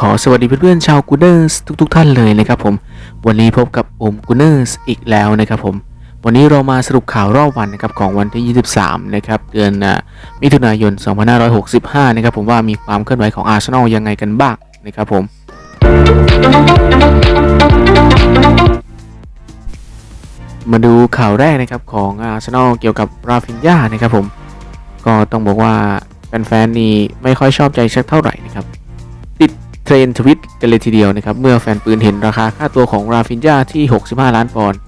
ขอสวัสดีเพื่อนๆชาวกูเนอร์สทุกๆท่านเลยนะครับผม วันนี้พบกับโอมกูเนอร์สอีกแล้วนะครับผม วันนี้เรามาสรุปข่าวรอบวันนะครับของวันที่ 23 นะครับเดือนมิถุนายน 2565 นะครับผมว่ามีความเคลื่อนไหวของอาร์เซนอลยังไงกันบ้างนะครับผมมาดูข่าวแรกนะครับของอาร์เซนอลเกี่ยวกับราฟินยานะครับผม ก็ต้องบอกว่าแฟนๆนี่ไม่ค่อยชอบใจสักเท่าไหร่ เทรนทวิตกันเลยทีเดียวนะครับ เมื่อแฟนปืนเห็นราคาค่าตัวของราฟินยาที่ 65 ล้านปอนด์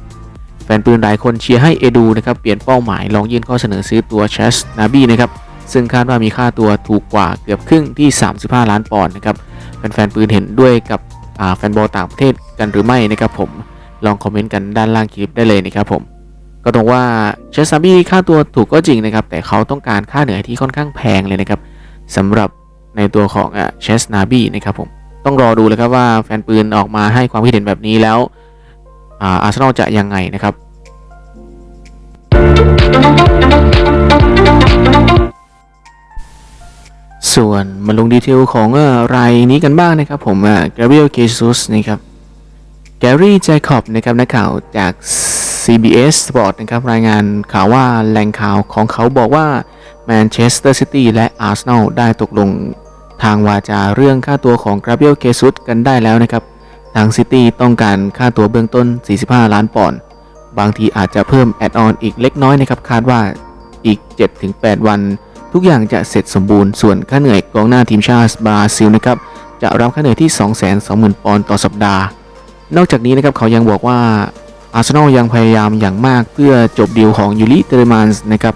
แฟนปืนหลายคนเชียร์ให้เอดูนะครับเปลี่ยนเป้าหมายลองยื่นข้อเสนอซื้อตัวเชสนาบีนะครับซึ่งคาดว่ามีค่าตัวถูกกว่าเกือบครึ่งที่ 35 ล้านปอนด์นะครับแฟนๆปืนเห็นด้วยกับแฟนบอลต่างประเทศกันหรือไม่นะครับผมลองคอมเมนต์กันด้านล่างคลิปได้เลยนะครับผมก็ตรงว่าเชสซาบี้ค่าตัวถูกก็จริงนะครับแต่เขาต้องการค่าเหนื่อยที่ค่อนข้างแพงเลยนะครับสำหรับ ในตัวของเชสนาบี้นะครับผมต้องรอดูเลยครับว่าแฟนปืนออกมาให้ความคิดเห็นแบบนี้แล้วอาร์เซนอลจะยังไงนะครับ ส่วนมาลงดีเทลของอรายนี้กันบ้างนะครับผมแกเบรียลเ e ซุสนะครับแกรี่แจคอบนะครับนักข่าวจาก CBS Sport นะครับรายงานข่าวว่าแหล่งข่าวของเขาบอกว่าแมนเชสเตอร์ซิตี้และอาร์เซนอลได้ตกลง ทางวาจาเรื่องค่าตัวของกราเบียลเคซุสกันได้แล้วนะครับ ทางซิตี้ต้องการค่าตัวเบื้องต้น 45 ล้านปอนด์บางทีอาจจะเพิ่มแอดออนอีกเล็กน้อยนะครับ คาดว่าอีก 7-8 วัน ทุกอย่างจะเสร็จสมบูรณ์ส่วนค่าเหนื่อยกองหน้าทีมชาติบราซิลนะครับจะรับค่าเหนื่อยที่ 220,000 ปอนด์ต่อสัปดาห์ นอกจากนี้นะครับเขายังบอกว่าอาร์เซนอลยังพยายามอย่างมากเพื่อจบดีลของยูริเตอร์มานส์นะครับ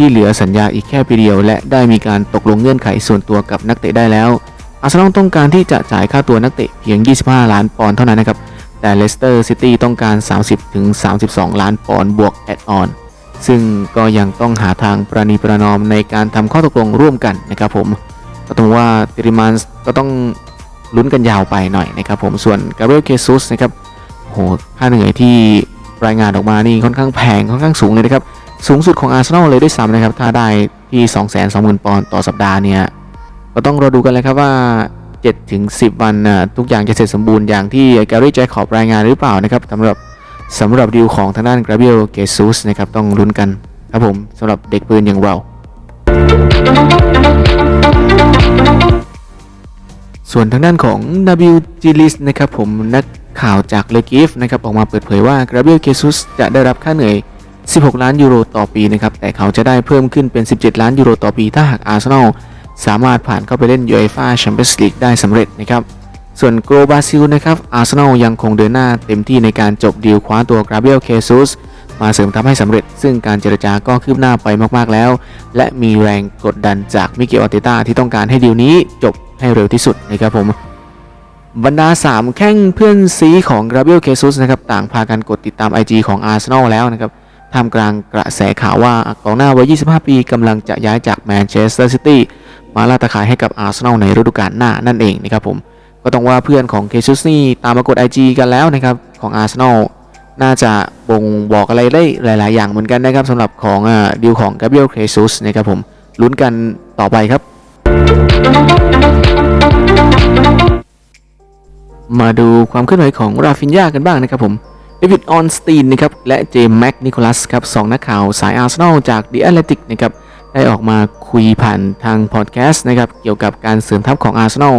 ที่เหลือสัญญาอีกแค่ปีเดียว และได้มีการตกลงเงื่อนไขส่วนตัวกับนักเตะได้แล้วอาร์เซนอลต้องการที่จะจ่ายค่าตัวนักเตะเพียง 25 ล้านปอนด์เท่านั้นนะครับ แต่เลสเตอร์ซิตี้ต้องการ 30-32 ล้านปอนด์บวกแอดออน ซึ่งก็ยังต้องหาทางประนีประนอมในการทำข้อตกลงร่วมกันนะครับผม ก็ต้องว่าเตริมานส์ก็ต้องลุ้นกันยาวไปหน่อยนะครับผม ส่วนกาเบรียลเคซุสนะครับโหค่าเหนื่อยที่รายงานออกมานี่ค่อนข้างแพงค่อนข้างสูงเลยนะครับ สูงสุดของอาร์เซนอลเลยด้วยซ้ำนะครับ ถ้าได้ที่ 220,000 ปอนด์ต่อสัปดาห์เนี่ย ก็ต้องรอดูกันเลยครับว่า 7 ถึง 10 วันนะทุกอย่างจะเสร็จสมบูรณ์อย่างที่แกรี่แจ็คขอบรายงานหรือเปล่านะครับสำหรับสำหรับดีลของทางด้านกราเบียลเกซุสนะครับ ต้องลุ้นกันครับผมสำหรับเด็กปืนอย่างเรา ส่วนทางด้านของ w g l i s นะครับผมนักข่าวจากเลกิฟนะครับออกมาเปิดเผยว่ากราเบียลเคซุสจะได้รับค่าเหนื่อย 16 ล้านยูโรต่อปีนะครับ แต่เขาจะได้เพิ่มขึ้นเป็น 17 ล้านยูโรต่อปี ถ้าหากอาร์เซนอลสามารถผ่านเข้าไปเล่นยูเอฟ่าแชมเปี้ยนส์ลีกได้สำเร็จนะครับส่วนโกลบาซิลนะครับอาร์เซนอลยังคงเดินหน้าเต็มที่ในการจบดีลคว้าตัวกราเบรียลเคซุสมาเสริมทัพให้สำเร็จ ซึ่งการเจรจาก็คืบหน้าไปมากๆแล้ว และมีแรงกดดันจากมิเกลออเตต้าที่ต้องการให้ดีลนี้จบให้เร็วที่สุดนะครับผมบรรดา 3 แข้งเพื่อนซีของกราเบรียลเคซุสนะครับต่างพากันกดติดตาม IG ของอาร์เซนอลแล้วนะครับ ท่ามกลางกระแสข่าวว่ากองหน้าวัย 25 ปีกำลังจะย้ายจากแมนเชสเตอร์ซิตี้มาล่าตะขายให้กับอาร์เซนอลในฤดูกาลหน้านั่นเองนะครับผม ก็ต้องว่าเพื่อนของเคซุสนี่ตามมากด IG กันแล้วนะครับของอาร์เซนอลน่าจะบ่งบอกอะไรได้หลาย ๆ อย่างเหมือนกันนะครับสำหรับของดีลของกาเบรียลเคซุสนะครับผมลุ้นกันต่อไปครับ มาดูความเคลื่อนไหวของราฟินยากันบ้างนะครับผม เดวิดออนสตีนนะครับและเจมส์แม็กนิโคลัสครับสองนักข่าวสายอาร์เซนอลจาก The Athletic นะครับได้ออกมาคุยผ่านทางพอดแคสต์นะครับเกี่ยวกับการเสริมทัพของอาร์เซนอล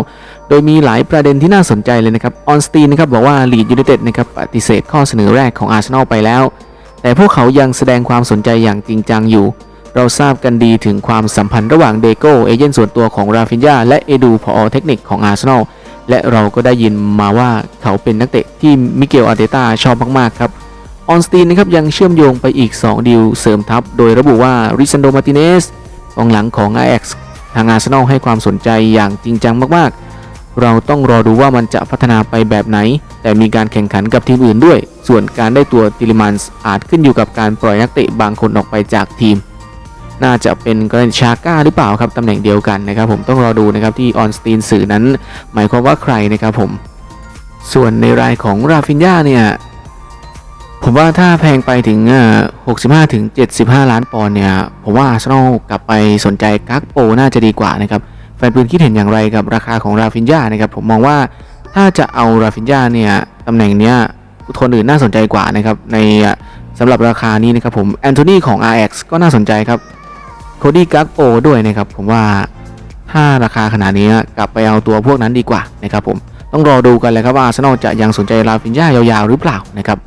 โดยมีหลายประเด็นที่น่าสนใจเลยนะครับออนสตีนนะครับบอกว่าลีดยูไนเต็ดนะครับปฏิเสธข้อเสนอแรกของอาร์เซนอลไปแล้ว แต่พวกเขายังแสดงความสนใจอย่างจริงจังอยู่ เราทราบกันดีถึงความสัมพันธ์ระหว่างเดโก้เอเจนต์ส่วนตัวของราฟินยาและเอดูพอเทคนิคของอาร์เซนอล และเราก็ได้ยินมาว่าเขาเป็นนักเตะที่มิเกลอาร์เตต้าชอบมากๆครับออนสตีนนะครับยังเชื่อมโยงไปอีก 2 ดีลเสริมทัพ โดยระบุว่าริซันโดมาติเนสกองหลังของ i อ x ทางอาร์เซนอลให้ความสนใจอย่างจริงจังมากๆ เราต้องรอดูว่ามันจะพัฒนาไปแบบไหน แต่มีการแข่งขันกับทีมอื่นด้วย ส่วนการได้ตัวติลิมันส์อาจขึ้นอยู่กับการปล่อยนักเตะบางคนออกไปจากทีม น่าจะเป็นกรณีชาก้าหรือเปล่าครับตำแหน่งเดียวกันนะครับผมต้องรอดูนะครับที่ออนสตีนสื่อนั้น หมายความว่าใครนะครับผม ส่วนในรายของราฟินยาเนี่ยผมว่าถ้าแพงไปถึง 65 ถึง 75 ล้านปอนด์เนี่ย ผมว่าอาร์เซนอลกลับไปสนใจกักโปน่าจะดีกว่านะครับ แฟนปืนคิดเห็นอย่างไรกับราคาของราฟินยานะครับ ผมมองว่าถ้าจะเอาราฟินยาเนี่ยตำแหน่งเนี้ยคนอื่นน่าสนใจกว่านะครับ ในสำหรับราคานี้นะครับผมแอนโทนีของ RX ก็น่าสนใจครับ โคดี้กักโอด้วยนะครับผมว่าถ้าราคาขนาดนี้กลับไปเอาตัวพวกนั้นดีกว่านะครับผมต้องรอดูกันเลยครับว่าอาร์เซนอลจะยังสนใจราฟินยายาวๆหรือเปล่านะครับ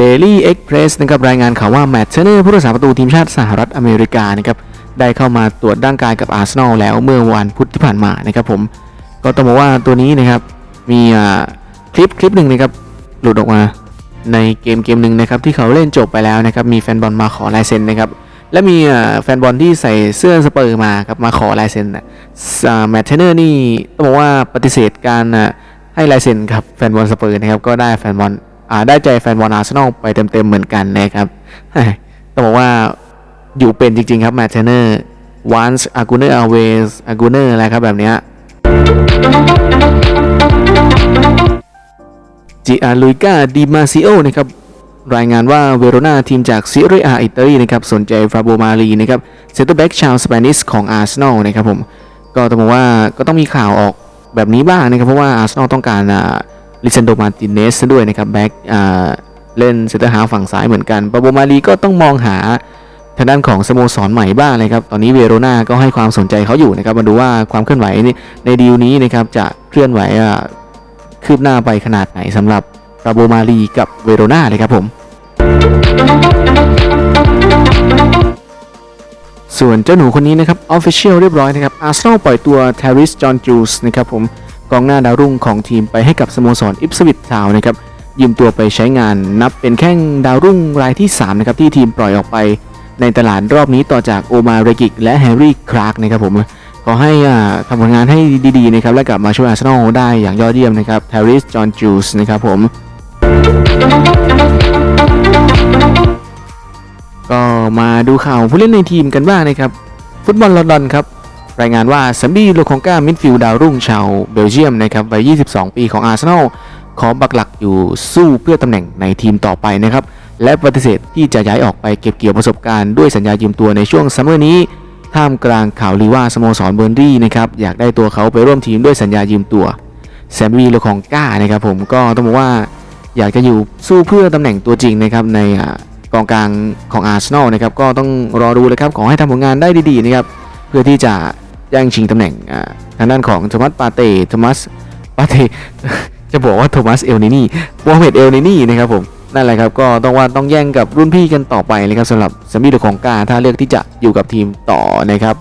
Daily Express นะครับรายงานข่าวว่าแมตต์เทอร์เนอร์ผู้รักษาประตูทีมชาติสหรัฐอเมริกานะครับได้เข้ามาตรวจร่างกายกับอาร์เซนอลแล้วเมื่อวันพุธที่ผ่านมานะครับผมก็ต้องบอกว่าตัวนี้นะครับมีอ่าคลิปคลิปหนึ่งนะครับหลุดออกมา ในเกมเกมหนึ่งนะครับที่เขาเล่นจบไปแล้วนะครับมีแฟนบอลมาขอลายเซ็นนะครับและมีแฟนบอลที่ใส่เสื้อสเปอร์มาครับมาขอลายเซ็นนะแมตเทอร์เนอร์นี่ต้องบอกว่าปฏิเสธการให้ลายเซ็นครับแฟนบอลสเปอร์นะครับก็ได้แฟนบอลได้ใจแฟนบอลอาร์เซนอลไปเต็มๆเหมือนกันนะครับต้องบอกว่าอยู่เป็นจริงๆครับแมตเทเนอร์วันส์อากูเนอร์อาเวสอากูเนอร์อะไรครับแบบเนี้ย จิอาลุยกาดิมาซิโอนะครับรายงานว่าเวโรนาทีมจากซีเรียอิตาลีนะครับสนใจฟราโบมาลีนะครับเซนเตอร์แบ็กชาวสเปนิสของอาร์เซนอลนะครับผมก็ต้องบอกว่าก็ต้องมีข่าวออกแบบนี้บ้างนะครับ เพราะว่าอาร์เซนอลต้องการอ่าลิเซนโดมาติเนสด้วยนะครับแบ็กอ่าเล่นเซนเตอร์ฮาฝั่งซ้ายเหมือนกันปาโบมาลีก็ต้องมองหาทางด้านของสโมสรใหม่บ้างเลยครับ ตอนนี้เวโรนาก็ให้ความสนใจเขาอยู่นะครับ มาดูว่าความเคลื่อนไหวในดีลนี้นะครับจะเคลื่อนไหวอ่า คืบหน้าไปขนาดไหนสำหรับปาโบมาลีกับเวโรนาเลยครับผม ส่วนเจ้าหนูคนนี้นะครับ Official เรียบร้อยนะครับอาร์เซนอลปล่อยตัว t a r i s John Jules นะครับผมกองหน้าดาวรุ่งของทีมไปให้กับสโมสรอิปสวิตทาวนะครับยืมตัวไปใช้งานนับเป็นแข้งดาวรุ่งรายที่3นะครับที่ทีมปล่อยออกไปในตลาดรอบนี้ต่อจากโอมาเรกิกและแฮร์รี่คลาร์กนะครับผม ขอให้อ่าทำผลงานให้ดีๆนะครับและกลับมาช่วยอาร์เซนอลได้อย่างยอดเยี่ยมนะครับ t a r i s John Jules นะครับผมก็มาดูข่าวผู้เล่นในทีมกันบ้างนะครับ ฟุตบอลลอนดอนครับ รายงานว่าซัมบี้โลคองกามิดฟิลด์ดาวรุ่งชาวเบลเยียมนะครับวัย 22 ปีของอาร์เซนอลขอบักหลักอยู่สู้เพื่อตำแหน่งในทีมต่อไปนะครับ และปฏิเสธที่จะย้ายออกไปเก็บเกี่ยวประสบการณ์ด้วยสัญญายืมตัวในช่วงซัมเมอร์นี้ ท่ามกลางข่าวลือว่าสโมสรเบอร์นรี่นะครับอยากได้ตัวเขาไปร่วมทีมด้วยสัญญายืมตัวแซมบี้โลคองกานะครับผมก็ต้องบอกว่าอยากจะอยู่สู้เพื่อตำแหน่งตัวจริงนะครับในกองกลางของอาร์เซนอลนะครับก็ต้องรอดูเลยครับขอให้ทำผลงานได้ดีๆนะครับเพื่อที่จะแย่งชิงตำแหน่งทางด้านของโทมัสปาเต้โทมัสปาเต้จะบอกว่าโทมัสเอลนินี่โมฮัมเม็ดเอลนินี่นะครับผม นั่นแหละครับก็ต้องว่าต้องแย่งกับรุ่นพี่กันต่อไปเลยครับสำหรับซามิโดของกาถ้าเลือกที่จะอยู่กับทีมต่อนะครับ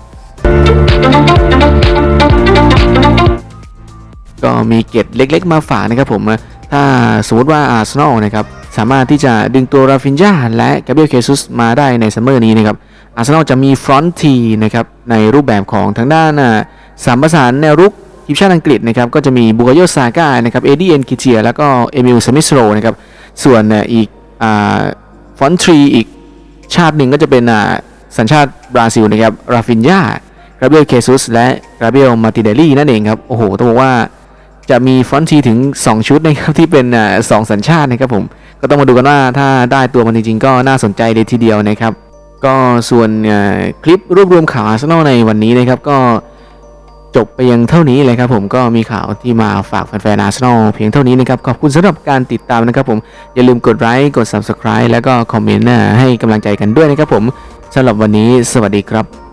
ก็มีเกร็ดเล็กๆมาฝากนะครับผมถ้าสมมติว่าอาร์เซนอลนะครับสามารถที่จะดึงตัวราฟินยาและกาเบรียลเคซุสมาได้ในซัมเมอร์นี้นะครับอาร์เซนอลจะมีฟรอนทีนะครับในรูปแบบของทางด้านสามประสานแนวรุกทีมชาติอังกฤษนะครับก็จะมีบุกโยซาก้านะครับเอดีเอ็นคิเทียแล้วก็เอมิลสมิธโรนะครับ ส่วนอ่าอีกอฟอนต์ทรีอีกชาติหนึ่งก็จะเป็นสัญชาติบราซิลนะครับราฟินยากาเบียลเคซุสและกาเบียลมาติเดลลี่นั่นเองครับ โอ้โห ต้องบอกว่าจะมีฟอนต์ทีถึง 2 ชุดนะครับที่เป็นสองสัญชาตินะครับผม ก็ต้องมาดูกันว่าถ้าได้ตัวมันจริงๆ ก็น่าสนใจเลยทีเดียวนะครับ ก็ส่วนคลิปรวบรวมข่าวอาร์เซนอลในวันนี้นะครับ ก็ จบไปยังเท่านี้เลยครับผมก็มีข่าวที่มาฝากแฟนๆอาร์เซนอลเพียงเท่านี้นะครับขอบคุณสำหรับการติดตามนะครับผมอย่าลืมกดไลค์กด Subscribe แล้วก็คอมเมนต์ให้กำลังใจกันด้วยนะครับผมสำหรับวันนี้สวัสดีครับ